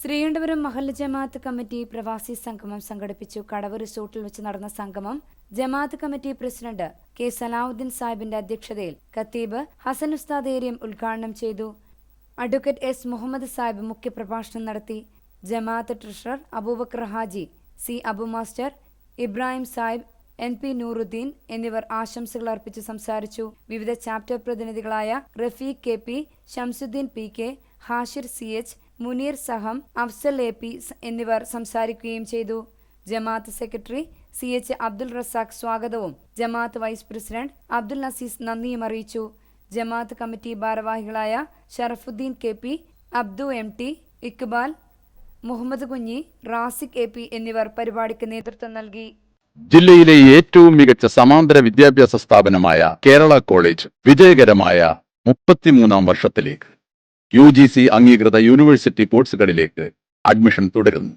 ശ്രീകണ്ഠപുരം മഹല്ല ജമാഅത്ത് committee പ്രവാസി സംഗമം സംഘടിപ്പിച്ചു. കടവ് റിസോർട്ടിൽ വെച്ച് നടന്ന സംഗമം ജമാഅത്ത് കമ്മിറ്റി പ്രസിഡന്റ് കെ സലാവുദ്ദീൻ സാഹിബിന്റെ അധ്യക്ഷതയിൽ ഖത്തീബ് ഹസൻ ഉസ്താദ് ഏരിയം ഉദ്ഘാടനം ചെയ്തു. അഡ്വക്കേറ്റ് എസ് മുഹമ്മദ് സാഹിബ് മുഖ്യപ്രഭാഷണം നടത്തി ജമാഅത്ത് treasurer Abubakar Haji C Abu master Ibrahim Sahib N P Nooruddeen എന്നിവർ ആശംസകൾ അർപ്പിച്ച് സംസാരിച്ചു. വിവിധ chapter പ്രതിനിധികളായ Rafeeq K P Shamsuddeen P K Hashir C H Muneer Saham Afsal A P എന്നിവർ സംസാരിക്കുകയും ചെയ്തു. ജമാഅത്ത് secretary C H Abdul Razak സ്വാഗതവും. ജമാഅത്ത് വൈസ് പ്രസിഡന്റ് അബ്ദുൽ നസീസ് നന്ദിയും അറിയിച്ചു. ജമാഅത്ത് കമ്മിറ്റി ഭാരവാഹികളായ Sharafuddeen K P Abdu M T Iqbal Muhammad Kunhi Raziq A P എന്നിവർ പരിപാടിക്ക് നേതൃത്വം നൽകി. ജില്ലയിലെ ഏറ്റവും മികച്ച സമാന്തര വിദ്യാഭ്യാസ സ്ഥാപനമായ കേരള കോളേജ് വിജയകരമായ മുപ്പത്തിമൂന്നാം വർഷത്തിലേക്ക്. യു ജി സി അംഗീകൃത യൂണിവേഴ്സിറ്റി കോഴ്സുകളിലേക്ക് അഡ്മിഷൻ തുടരുന്നു.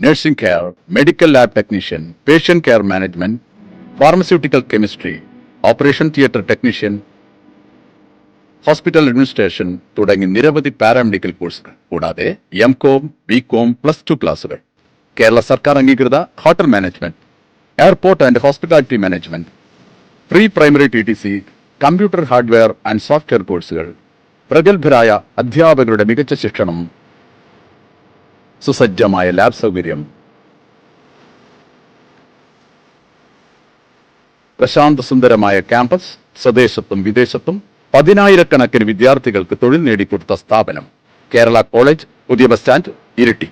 Nursing care medical lab technician patient care management pharmaceutical chemistry operation theatre technician hospital administration തുടങ്ങി നിരവധി പാരാമെഡിക്കൽ കോഴ്സുകൾ. കൂടാതെ M com B com plus two ക്ലാസുകൾ കേരള സർക്കാർ അംഗീകൃത hotel management airport and hospitality management pre primary T T C computer hardware and software കോഴ്സുകൾ. പ്രഗത്ഭരായ അധ്യാപകരുടെ മികച്ച ശിക്ഷണം സുസജ്ജമായ ലാബ് സൗകര്യം പ്രശാന്ത സുന്ദരമായ ക്യാമ്പസ് സ്വദേശത്തും വിദേശത്തും പതിനായിരക്കണക്കിന് വിദ്യാർത്ഥികൾക്ക് തൊഴിൽ നേടിക്കൊടുത്ത സ്ഥാപനം കേരള കോളേജ് പുതിയ ബസ് സ്റ്റാൻഡ് ഇരിട്ടി.